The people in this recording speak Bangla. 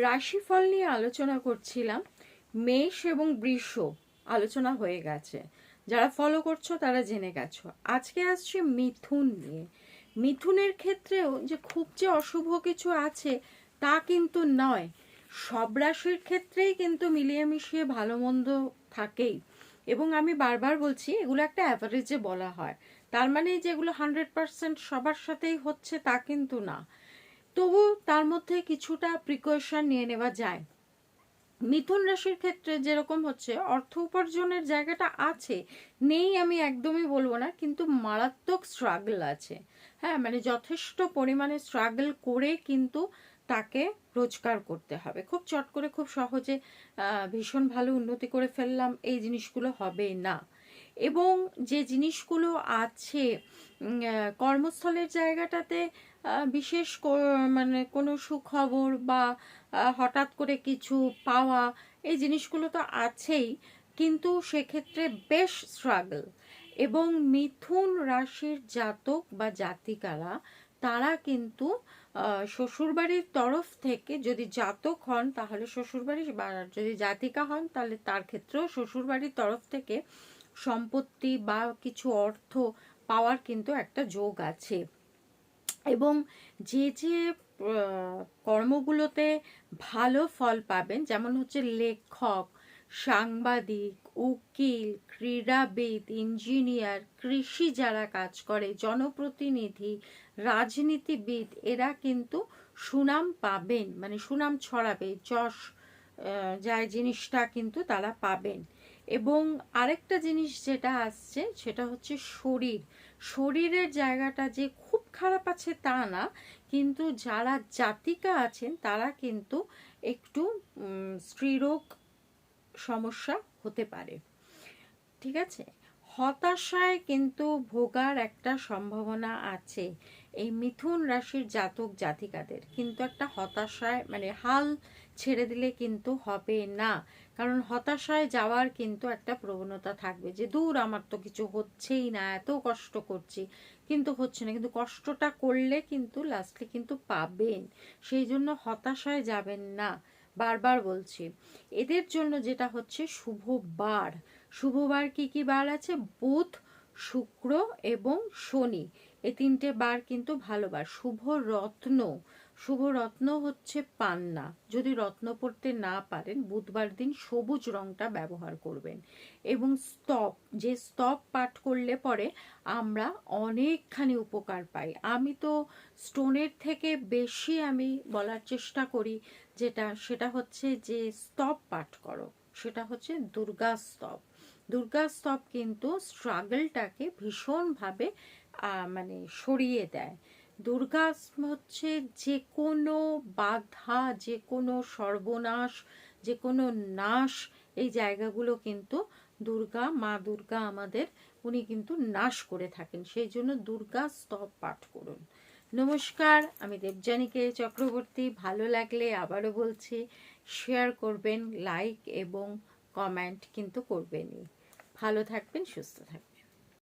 রাশিফল নিয়ে আলোচনা করছিলাম। মেষ এবং বৃষ আলোচনা হয়ে গেছে। যারা ফলো করছ, তারা জেনে গেছো। আজকে আসছে মিথুন নিয়ে। মিথুনের ক্ষেত্রেও যে খুব যে অশুভ কিছু আছে, তা কিন্তু নয়। সব রাশির ক্ষেত্রেই কিন্তু মিলিয়ে মিশিয়ে ভালো মন্দ থাকেই। এবং আমি বারবার বলছি, এগুলো একটা অ্যাভারেজে বলা হয়। তার মানে যেগুলো হান্ড্রেড পার্সেন্ট সবার সাথেই হচ্ছে, তা কিন্তু না। তবু তার মধ্যে কিছুটা প্রিকশন নিয়ে নেওয়া যায়। মিথুন রাশির ক্ষেত্রে যেরকম হচ্ছে, অর্থ উপার্জনের জায়গাটা আছে, নেই আমি একদমই বলব না, কিন্তু মারাত্মক স্ট্রাগল আছে। হ্যাঁ মানে যথেষ্ট পরিমাণে স্ট্রাগল করে কিন্তু তাকে রোজগার করতে হবে। খুব চট করে, খুব সহজে ভীষণ ভালো উন্নতি করে ফেললাম, এই জিনিসগুলো হবে না। এবং যে জিনিসগুলো আছে কর্মস্থলের জায়গাটাতে বিশেষ মানে কোনো সুখবর বা হঠাৎ করে কিছু পাওয়া, এই জিনিসগুলো তো আছেই, কিন্তু সেক্ষেত্রে বেশ স্ট্রাগল এবং মিথুন রাশির জাতক বা জাতিকারা, তারা কিন্তু শ্বশুরবাড়ির তরফ থেকে যদি জাতক হন, তাহলে শ্বশুরবাড়ি বা যদি জাতিকা হন, তাহলে তার ক্ষেত্রেও শ্বশুরবাড়ির তরফ থেকে সম্পত্তি বা কিছু অর্থ পাওয়ার কিন্তু একটা যোগ আছে। এবং যে যে কর্মগুলোতে ভালো ফল পাবেন, যেমন হচ্ছে লেখক, সাংবাদিক, উকিল, ক্রীড়াবিদ, ইঞ্জিনিয়ার, কৃষি যারা কাজ করে, জনপ্রতিনিধি, রাজনীতিবিদ, এরা কিন্তু সুনাম পাবেন মানে সুনাম ছড়াবে, যশ যায় জিনিসটা কিন্তু তারা পাবেন। এবং আরেকটা জিনিস যেটা আসছে, সেটা হচ্ছে শরীর। শরীরের জায়গাটা যে খুব খারাপ আছে তা না, কিন্তু যারা জাতিকা আছেন, তারা কিন্তু একটু স্ত্রীরোগ সমস্যা হতে পারে। ঠিক আছে? হতাশায় কিন্তু ভোগার একটা সম্ভাবনা আছে এই মিথুন রাশির জাতক জাতিকাদের কিন্তু একটা হতাশায় মানে হাল ছেড়ে দিলে কিন্তু হবে না। কারণ হতাশায় যাওয়ার কিন্তু একটা প্রবণতা থাকবে যে, দূর আমার তো কিছু হচ্ছেই না, এত কষ্ট করছি। কিন্তু হচ্ছে না। কিন্তু কষ্টটা করলে কিন্তু লাস্টে কিন্তু পাবেন। সেই জন্য হতাশায় যাবেন না। বারবার বলছি, এদের জন্য যেটা হচ্ছে শুভ বার। শুভ বার কি কি বার আছে? বুধ, শুক্র এবং শনি। এই তিনটে বার কিন্তু ভালো বার। শুভ রত্ন। শুভ রত্ন হচ্ছে পান্না। যদি রত্ন পড়তে না পারেন, বুধবার দিন সবুজ রংটা ব্যবহার করবেন। এবং স্তব, যে স্তব পাঠ করলে পরে আমরা অনেকখানি উপকার পাই। আমি তো স্টোনের থেকে বেশি আমি বলার চেষ্টা করি, যেটা, সেটা হচ্ছে যে স্তব পাঠ করো। সেটা হচ্ছে দুর্গা স্তব। দুর্গা স্তব কিন্তু স্ট্রাগলটাকে ভীষণভাবে মানে সরিয়ে দেয়। দুর্গা হচ্ছে যে কোনো বাধা, যে কোনো সর্বনাশ, যে কোনো নাশ, এই জায়গাগুলো কিন্তু দুর্গা, মা দুর্গা আমাদের, উনি কিন্তু নাশ করে থাকেন। সেই জন্য দুর্গা স্তব পাঠ করুন। নমস্কার, আমি দেবযানীকে চক্রবর্তী। ভালো লাগলে আবারও বলছি শেয়ার করবেন লাইক এবং কমেন্ট কিন্তু করবেনই। ভালো থাকবেন, সুস্থ থাকবেন।